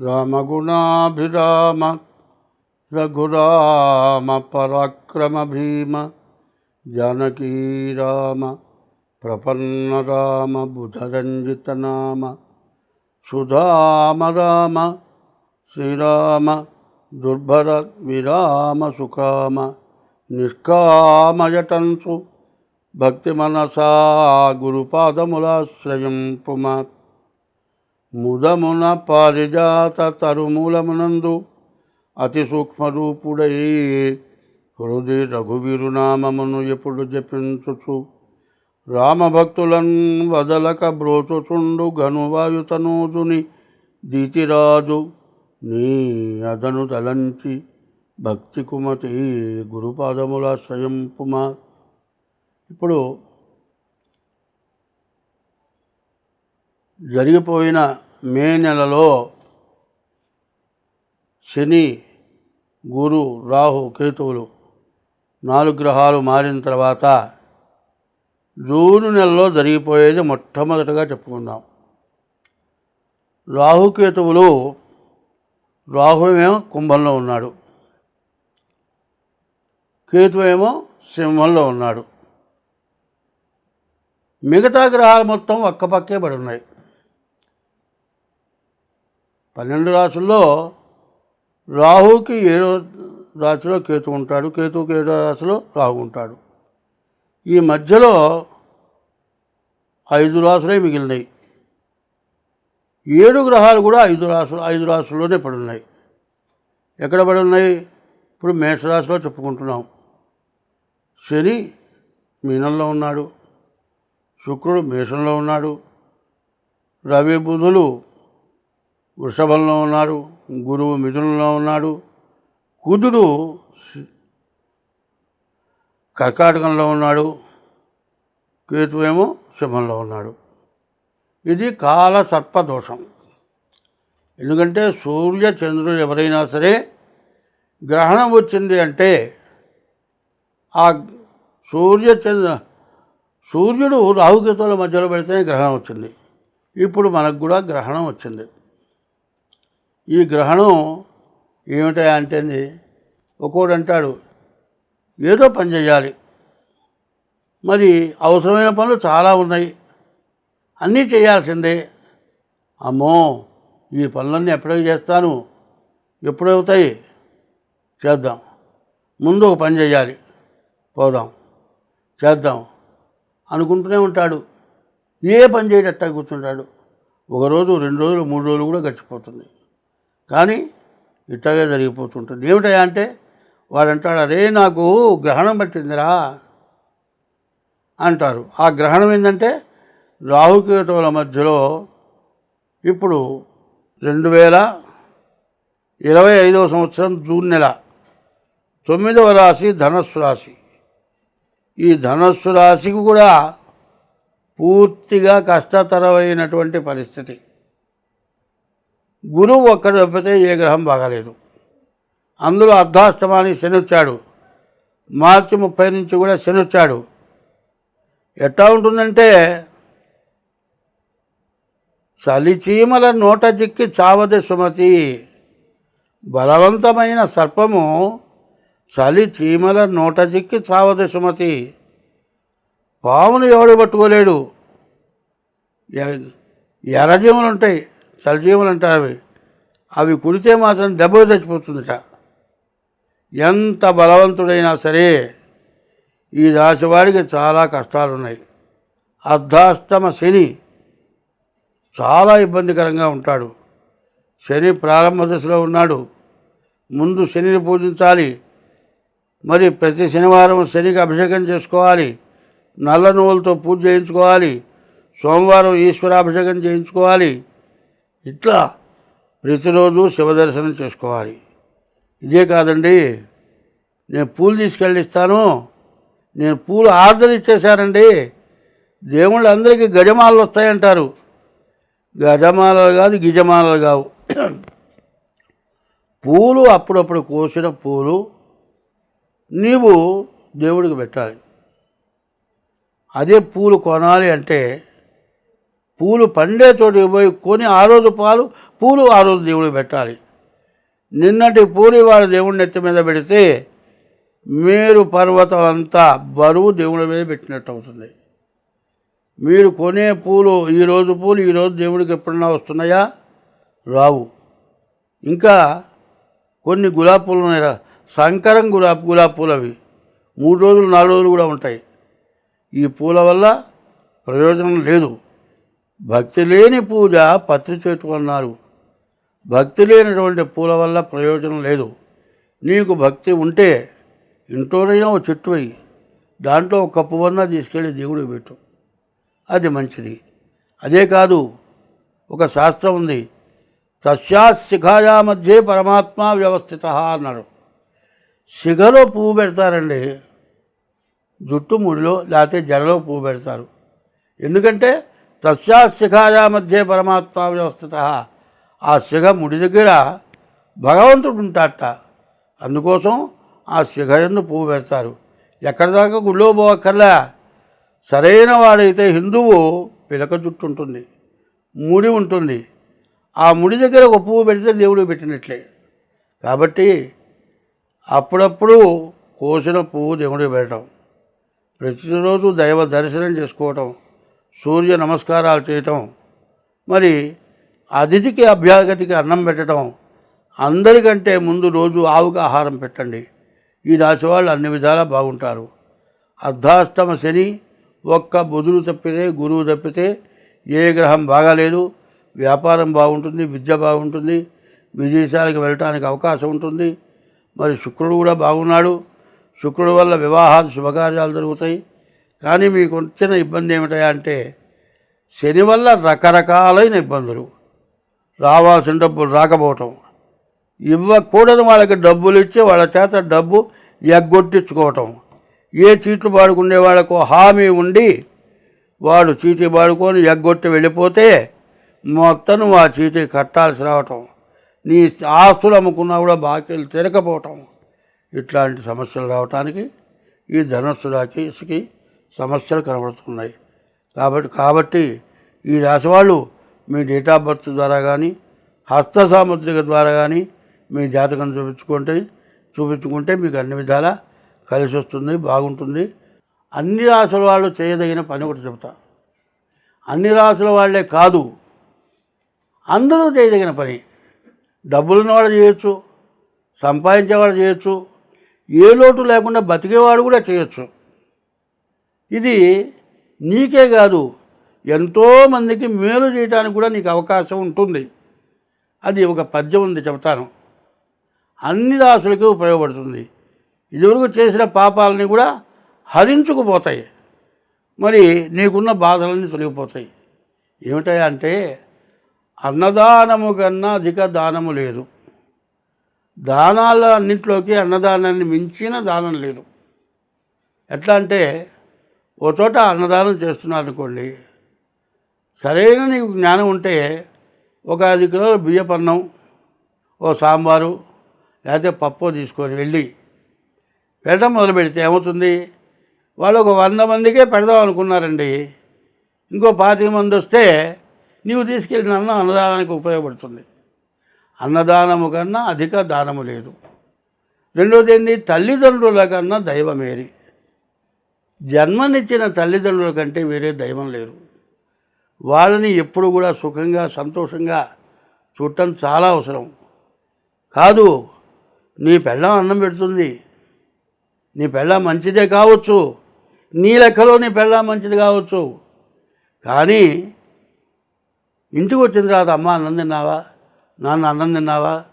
रामगुणाभिराम रघुराम पराक्रमभीम जानकी राम प्रपन्नराम बुधरञ्जितनाम सुधाम राम श्रीराम दुर्भरविराम सुकाम निष्कामयटन्सु भक्तिमनसा गुरुपादमुलाश्रयं पुमात्। ముదమున పారిజాత తరుమూలమునందు అతి సూక్ష్మరూపుడై హృది రఘువీరునామమును ఎప్పుడు జపించుచు రామభక్తులన్ వదలక బ్రోచుచుండు ఘనువాయుతనూజుని దీతిరాజు నీ అదను తలంచి భక్తి కుమతి గురుపాదముల స్వయంపుమా. ఇప్పుడు జరిగిపోయిన మే నెలలో శని గురు రాహు కేతువులు నాలుగు గ్రహాలు మారిన తర్వాత జూను నెలలో జరిగిపోయేది మొట్టమొదటగా చెప్పుకుందాం. రాహుకేతువులు రాహువేమో కుంభంలో ఉన్నాడు. కేతువేమో సింహంలో ఉన్నాడు. మిగతా గ్రహాలు మొత్తం ఒక్కపక్కే పడి ఉన్నాయి. పన్నెండు రాసుల్లో రాహుకి ఏడో రాశిలో కేతు ఉంటాడు? కేతువుకి ఏడో రాశిలో రాహు ఉంటాడు? ఈ మధ్యలో ఐదు రాసులే మిగిలినాయి. ఏడు గ్రహాలు కూడా ఐదు రాసులు ఐదు రాసుల్లోనే పడి ఉన్నాయి ఎక్కడ పడున్నాయి? ఇప్పుడు మేషరాశిలో చెప్పుకుంటున్నాం. శని మీనంలో ఉన్నాడు. శుక్రుడు మేషంలో ఉన్నాడు. రవి బుధులు వృషభంలో ఉన్నారు గురువు మిథునంలో ఉన్నాడు. కుజుడు కర్కాటకంలో ఉన్నాడు కేతు ఏమో సింహంలో ఉన్నాడు. ఇది కాల సర్పదోషం ఎందుకంటే సూర్య చంద్రుడు ఎవరైనా సరే గ్రహణం వచ్చింది అంటే ఆ సూర్య చంద్ర సూర్యుడు రాహుకేతువుల మధ్యలో పెడితేనే గ్రహణం వచ్చింది. ఇప్పుడు మనకు కూడా గ్రహణం వచ్చింది. ఈ గ్రహణం ఏమిటా అంటే ఒక్కోడు అంటాడు ఏదో పని చేయాలి మరి అవసరమైన పనులు చాలా ఉన్నాయి. అన్నీ చేయాల్సిందే అమ్మో ఈ పనులన్నీ ఎప్పుడో చేస్తాను? ఎప్పుడవుతాయి? చేద్దాం. ముందు ఒక పని చేయాలి పోదాం. చేద్దాం. అనుకుంటూనే ఉంటాడు. ఏ పని చేయటట్టా కూర్చుంటాడు. ఒక రోజు రెండు రోజులు మూడు రోజులు కూడా గడిచిపోతుంది. కానీ ఇట్లాగే జరిగిపోతుంటుంది. ఏమిటయా అంటే వాడు అంటాడు అరే నాకు గ్రహణం పట్టిందిరా అంటారు. ఆ గ్రహణం ఏంటంటే రాహుకేతువుల మధ్యలో ఇప్పుడు రెండు వేల ఇరవై ఐదవ సంవత్సరం జూన్ నెల తొమ్మిదవ రాశి ధనస్సు రాశి. ఈ ధనస్సు రాశికి కూడా పూర్తిగా కష్టతరమైనటువంటి పరిస్థితి. గురువు ఒక్కడు తప్పితే ఏ గ్రహం బాగాలేదు. అందులో అర్ధాష్టమాన్ని శని వచ్చాడు మార్చి ముప్పై నుంచి కూడా శని వచ్చాడు ఎట్లా ఉంటుందంటే చలిచీమల నోట జిక్కి చావది సుమతి. బలవంతమైన సర్పము చలి చీమల నోట జిక్కి చావది సుమతి. పామును ఎవడు పట్టుకోలేడు? ఎరజీములు ఉంటాయి చలిజీవులు అంటారు అవి. అవి కుడితే మాత్రం దెబ్బ చచ్చిపోతుందట. ఎంత బలవంతుడైనా సరే ఈ రాశివాడికి చాలా కష్టాలున్నాయి. అర్ధాష్టమ శని చాలా ఇబ్బందికరంగా ఉంటాడు. శని ప్రారంభ దశలో ఉన్నాడు. ముందు శనిని పూజించాలి. మరి ప్రతి శనివారం శనికి అభిషేకం చేసుకోవాలి. నల్ల నువ్వులతో పూజ చేయించుకోవాలి. సోమవారం ఈశ్వరాభిషేకం చేయించుకోవాలి. ఇట్లా ప్రతిరోజు శివదర్శనం చేసుకోవాలి. ఇదే కాదండి నేను పూలు తీసుకెళ్ళిస్తాను నేను పూలు ఆర్డర్ ఇచ్చేశానండి. దేవుళ్ళు అందరికీ గజమాలలు వస్తాయంటారు. గజమాలలు కాదు గిజమాలలు కావు. పూలు అప్పుడప్పుడు కోసిన పూలు నీవు దేవుడికి పెట్టాలి. అదే పూలు కొనాలి అంటే పూలు పండే చోటుకి పోయి కొని ఆ రోజు పాలు పూలు ఆ రోజు దేవుడు పెట్టాలి. నిన్నటి పూరి వాడు దేవుడి నెత్తి మీద పెడితే మీరు పర్వతం అంతా బరువు దేవుడి మీద పెట్టినట్టు అవుతుంది. మీరు కొనే పూలు ఈరోజు పూలు ఈరోజు దేవుడికి ఎప్పుడన్నా వస్తున్నాయా? రావు. ఇంకా కొన్ని గులాబీ పూలు ఉన్నాయి రా. సంకరం గులాబీ గులాబీ పూలు అవి. మూడు రోజులు నాలుగు రోజులు కూడా ఉంటాయి. ఈ పూల వల్ల ప్రయోజనం లేదు. భక్తి లేని పూజ పత్రి చేటు అన్నారు భక్తి లేనటువంటి పూల వల్ల ప్రయోజనం లేదు. నీకు భక్తి ఉంటే ఇంట్లోనైనా ఒక చెట్టు అయ్యి దాంట్లో ఒక కప్పు వన్నా తీసుకెళ్ళి దేవుడికి పెట్టు. అది మంచిది. అదే కాదు ఒక శాస్త్రం ఉంది. తస్యా శిఖాయా మధ్య పరమాత్మ వ్యవస్థిత అన్నారు. శిఖలో పువ్వు పెడతారండి. జుట్టు ముడిలో లేకపోతే జడలో పువ్వు పెడతారు. ఎందుకంటే తస్యా శిఖాయా మధ్య పరమాత్మ వ్యవస్థిత. ఆ శిఖ ముడి దగ్గర భగవంతుడు ఉంటాట అందుకోసం ఆ శిఖ ఎందు పువ్వు పెడతారు. ఎక్కడి దాకా గుళ్ళో పోవక్కర్లా. సరైన వాడైతే హిందువు పిలక జుట్టు ఉంటుంది ముడి ఉంటుంది. ఆ ముడి దగ్గర ఒక పువ్వు పెడితే దేవుడు పెట్టినట్లే. కాబట్టి అప్పుడప్పుడు కోసిన పువ్వు దేవుడికి పెట్టడం. ప్రతిరోజు దైవ దర్శనం చేసుకోవటం. సూర్య నమస్కారాలు చేయటం మరి అతిథికి అభ్యాగతికి అన్నం పెట్టడం అందరికంటే ముందు రోజు ఆవుకు ఆహారం పెట్టండి. ఈ రాశి వాళ్ళు అన్ని విధాలా బాగుంటారు. అర్ధాష్టమ శని ఒక్క బుధుడు తప్పితే గురువు తప్పితే ఏ గ్రహం బాగాలేదు. వ్యాపారం బాగుంటుంది విద్య బాగుంటుంది విదేశాలకు వెళ్ళటానికి అవకాశం ఉంటుంది. మరి శుక్రుడు కూడా బాగున్నాడు. శుక్రుడు వల్ల వివాహాలు శుభకార్యాలు జరుగుతాయి. కానీ మీకు వచ్చిన ఇబ్బంది ఏమిటయా అంటే శని వల్ల రకరకాలైన ఇబ్బందులు. రావాల్సిన డబ్బులు రాకపోవటం. ఇవ్వకూడదు వాళ్ళకి డబ్బులు ఇచ్చి వాళ్ళ చేత డబ్బు ఎగ్గొట్టించుకోవటం. ఏ చీట్లు పాడుకునే వాళ్ళకు హామీ ఉండి వాడు చీటీ పాడుకొని ఎగ్గొట్టి వెళ్ళిపోతే మొత్తం ఆ చీటీ కట్టాల్సి రావటం. నీ ఆస్తులు అమ్ముకున్నా కూడా బాకీలు తిరగపోవటం ఇట్లాంటి సమస్యలు రావటానికి ఈ ధనస్సు రాకేసుకి సమస్యలు కనబడుతున్నాయి. కాబట్టి కాబట్టి ఈ రాశి వాళ్ళు మీ డేట్ ఆఫ్ బర్త్ ద్వారా కానీ హస్త సాముద్రిక ద్వారా కానీ మీ జాతకం చూపించుకుంటే చూపించుకుంటే మీకు అన్ని విధాలా కలిసి వస్తుంది బాగుంటుంది. అన్ని రాసుల వాళ్ళు చేయదగిన పని ఒకటి చెబుతా అన్ని రాసుల వాళ్ళే కాదు అందరూ చేయదగిన పని. డబ్బులున్న వాళ్ళు చేయొచ్చు సంపాదించేవాడు చేయొచ్చు ఏ లోటు లేకుండా బతికేవాడు కూడా చేయొచ్చు. ఇది నీకే కాదు. ఎంతోమందికి మేలు చేయడానికి కూడా నీకు అవకాశం ఉంటుంది. అది ఒక పద్యం ఉంది చెబుతాను. అన్ని రాసులకి ఉపయోగపడుతుంది. ఇదివరకు చేసిన పాపాలని కూడా హరించుకుపోతాయి. మరి నీకున్న బాధలన్నీ తొలగిపోతాయి. ఏమిటంటే అంటే అన్నదానము కన్నా అధిక దానము లేదు. దానాల అన్నింటిలోకి అన్నదానాన్ని మించిన దానం లేదు. ఎట్లా అంటే ఓ చోట అన్నదానం చేస్తున్నారు అనుకోండి సరైన నీకు జ్ఞానం ఉంటే ఒక ఐదు కిలోల బియ్యపన్నం ఓ సాంబారు లేకపోతే పప్పు తీసుకొని వెళ్ళి పెట్టడం మొదలు పెడితే ఏమవుతుంది? వాళ్ళు ఒక వంద మందికే పెడదాం అనుకున్నారండి. ఇంకో పాతిక మంది వస్తే నీవు తీసుకెళ్ళిన అన్నం అన్నదానానికి ఉపయోగపడుతుంది. అన్నదానము కన్నా అధిక దానము లేదు. రెండోది ఏంటి తల్లిదండ్రుల కన్నా దైవమేరి. జన్మనిచ్చిన తల్లిదండ్రుల కంటే వేరే దైవం లేరు. వాళ్ళని ఎప్పుడు కూడా సుఖంగా సంతోషంగా చూడటం చాలా అవసరం. కాదు నీ పెళ్ళం అన్నం పెడుతుంది. నీ పెళ్ళం మంచిదే కావచ్చు. నీ లెక్కలో నీ పెళ్ళం మంచిది కావచ్చు. కానీ ఇంటికి వచ్చిన తర్వాత అమ్మ అన్నం తిన్నావా? నాన్న అన్నం తిన్నావా?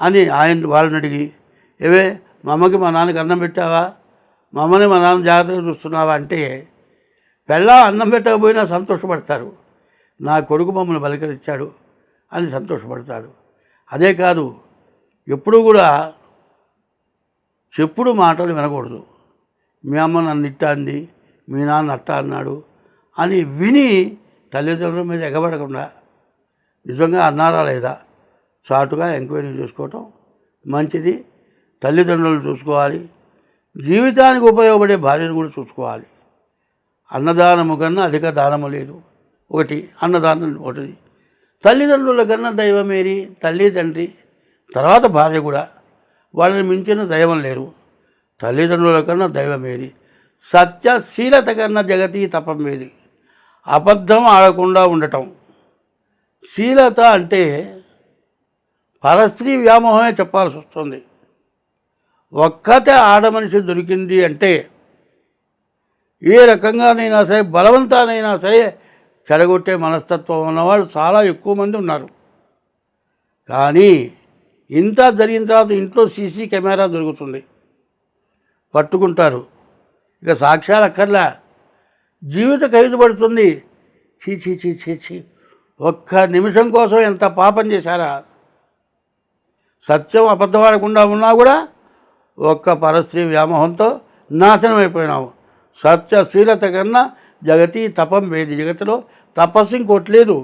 అని ఆయన వాళ్ళని అడిగి ఏవే మా అమ్మకి మా నాన్నకి అన్నం పెట్టావా? మమ్మల్ని మా నాన్న జాగ్రత్తగా చూస్తున్నావా అంటే పెళ్ళా అన్నం పెట్టకపోయినా సంతోషపడతారు. నా కొడుకు మమ్మల్ని బలికరించాడు అని సంతోషపడతాడు అదే కాదు ఎప్పుడూ కూడా చెప్పుడు మాటలు వినకూడదు. మీ అమ్మ నన్ను ఇట్టా అంది మీ నాన్న అట్టా అన్నాడు అని విని తల్లిదండ్రుల మీద ఎగబడకుండా నిజంగా అన్నారా లేదా? చాటుగా ఎంక్వైరీ చేసుకోవటం మంచిది. తల్లిదండ్రులను చూసుకోవాలి. జీవితానికి ఉపయోగపడే భార్యను కూడా చూసుకోవాలి. అన్నదానము కన్నా అధిక దానము లేదు. ఒకటి అన్నదానం ఒకటి. తల్లిదండ్రుల కన్నా దైవమేరి తల్లి తండ్రి తర్వాత భార్య కూడా వాళ్ళని మించిన దైవం లేరు. తల్లిదండ్రుల కన్నా దైవమేరి. సత్యశీలత కన్నా జగతి తపం వేది. అబద్ధం ఆడకుండా ఉండటం. శీలత అంటే పరస్త్రీ వ్యామోహమే చెప్పాల్సి వస్తుంది. ఒక్కతే ఆడమనిషి దొరికింది అంటే ఏ రకంగానైనా సరే బలవంతానైనా సరే చెడగొట్టే మనస్తత్వం ఉన్నవాళ్ళు చాలా ఎక్కువ మంది ఉన్నారు. కానీ ఇంత జరిగిన తర్వాత ఇంట్లో సీసీ కెమెరా దొరుకుతుంది. పట్టుకుంటారు. ఇక సాక్ష్యాలు అక్కర్లా. జీవిత ఖైదు పడుతుంది. చీ చీ చీ చీ చీ ఒక్క నిమిషం కోసం ఎంత పాపం చేశారా? సత్యం అబద్ధపడకుండా ఉన్నా కూడా ఒక్క పరశ్రీ వ్యామోహంతో నాశనం అయిపోయినావు సత్యశీలత కన్నా జగతి తపం వేది. జగతిలో తపస్సు ఇంకోట్లేదు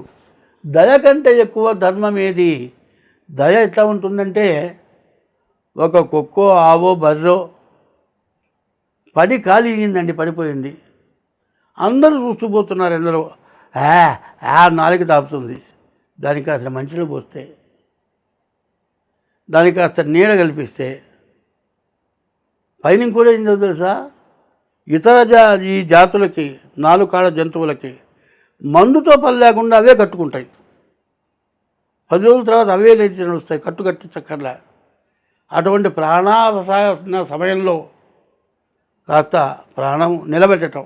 దయ కంటే ఎక్కువ ధర్మం ఏది? దయ ఎట్లా ఉంటుందంటే ఒక కుక్కో ఆవో బర్రో పడి కాలిగిందండి పడిపోయింది. అందరూ చూస్తూ పోతున్నారు ఎందరో. ఆ ఆ నాలుగు తాపుతుంది దానికి అసలు మంచిలో పోస్తే దానికి కాస్త నీడ కల్పిస్తే పైన కూడా ఏంటో తెలుసా? ఇతర జా ఈ జాతులకి నాలుగు కాళ్ళ జంతువులకి మందుతో పని లేకుండా అవే కట్టుకుంటాయి. పది రోజుల తర్వాత అవే లేచి నడుస్తాయి కట్టు కట్టించక్కర్లా. అటువంటి ప్రాణావసాన సమయంలో కాస్త ప్రాణం నిలబెట్టడం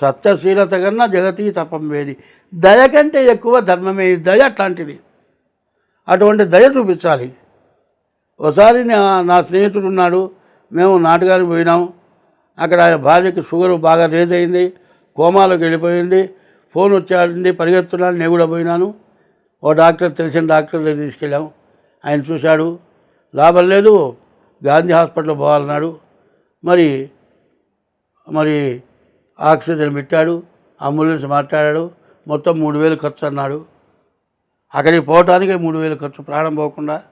సత్యశీలత కన్నా జగతి తపం వేది. దయ కంటే ఎక్కువ ధర్మమే దయ అట్లాంటిది. అటువంటి దయ చూపించాలి. ఒకసారి నా నా స్నేహితుడు ఉన్నాడు. మేము నాటకానికి పోయినాం. అక్కడ ఆయన భార్యకి షుగర్ బాగా రేజ్ అయింది. కోమాలోకి వెళ్ళిపోయింది. ఫోన్ వచ్చాడండి పరిగెత్తున్నాను నేను కూడా పోయినాను. ఓ డాక్టర్ తెలిసిన డాక్టర్ దగ్గర తీసుకెళ్ళాం. ఆయన చూశాడు. లాభం లేదు. గాంధీ హాస్పిటల్ పోవాలన్నాడు. మరి మరి ఆక్సిజన్ పెట్టాడు. అంబులెన్స్ మాట్లాడాడు. మొత్తం మూడు వేలు ఖర్చు అన్నాడు. అక్కడికి పోవటానికి మూడు వేలు ఖర్చు ప్రాణం పోకుండా.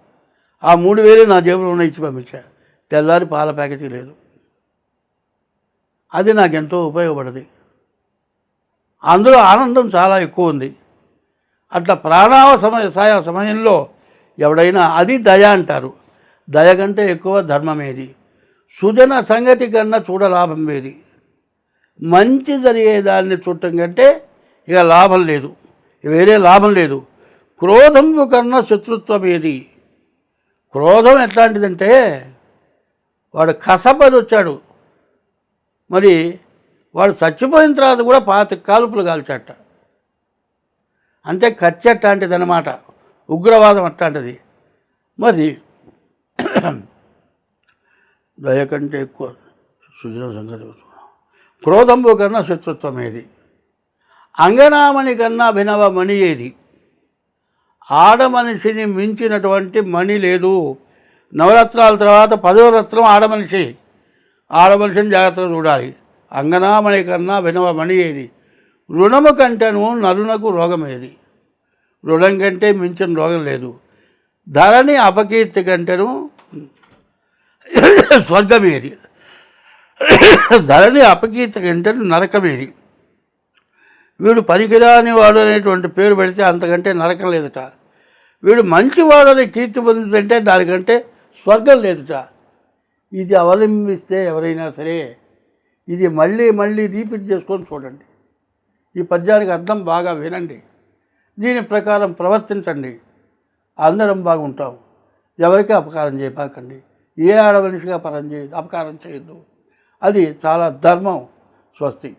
ఆ మూడు వేలు నా జేబులో ఉన్న ఇచ్చి పంపించాడు తెల్లారి పాల ప్యాకెట్ లేదు. అది నాకు ఎంతో ఉపయోగపడది. అందులో ఆనందం చాలా ఎక్కువ ఉంది. అట్లా ప్రాణావ సమయ సాయ సమయంలో ఎవడైనా అది దయ అంటారు. దయ కంటే ఎక్కువ ధర్మమేది సుజన సంగతి కన్నా చూడ లాభం ఏది? మంచి జరిగేదాన్ని చూడటం కంటే ఇక లాభం లేదు. వేరే లాభం లేదు. క్రోధం కన్నా శత్రుత్వం ఏది? క్రోధం ఎట్లాంటిదంటే వాడు కసపడి వచ్చాడు మరి వాడు చచ్చిపోయిన తర్వాత కూడా పాత కాలుపులు కాల్చట అంటే కత్తి అట్లాంటిది అనమాట ఉగ్రవాదం అట్లాంటిది మరి దయ కంటే ఎక్కువ సుజన సంగతి క్రోధంబు కన్నా శత్రుత్వం ఏది? అంగనామణి కన్నా అభినవ మణి ఏది? ఆడమనిషిని మించినటువంటి మణి లేదు. నవరత్నాల తర్వాత పదో రత్నం ఆడమనిషి ఆడమనిషిని జాగ్రత్తగా చూడాలి. అంగనామణి కన్నా వినవమణి ఏది? రుణము కంటేను నరునకు రోగం ఏది? రుణం కంటే మించిన రోగం లేదు. ధరని అపకీర్తి కంటేను స్వర్గమేది ధరని అపకీర్తి కంటేను నరకమేది వీడు పనికిరాని వాడు అనేటువంటి పేరు పెడితే అంతకంటే నరకం లేదుట. వీడు మంచివాడని కీర్తి పొందుతుంటే దానికంటే స్వర్గం లేదుట. ఇది అవలంబిస్తే ఎవరైనా సరే ఇది మళ్ళీ మళ్ళీ రీపీట్ చేసుకొని చూడండి. ఈ పద్యానికి అర్థం బాగా వినండి. దీని ప్రకారం ప్రవర్తించండి. అందరం బాగుంటాం. ఎవరికి అపకారం చేయబాకండి. ఏ ఆడమనిషిగా పరం చేయదు అపకారం చేయొద్దు. అది చాలా ధర్మం స్వస్తి.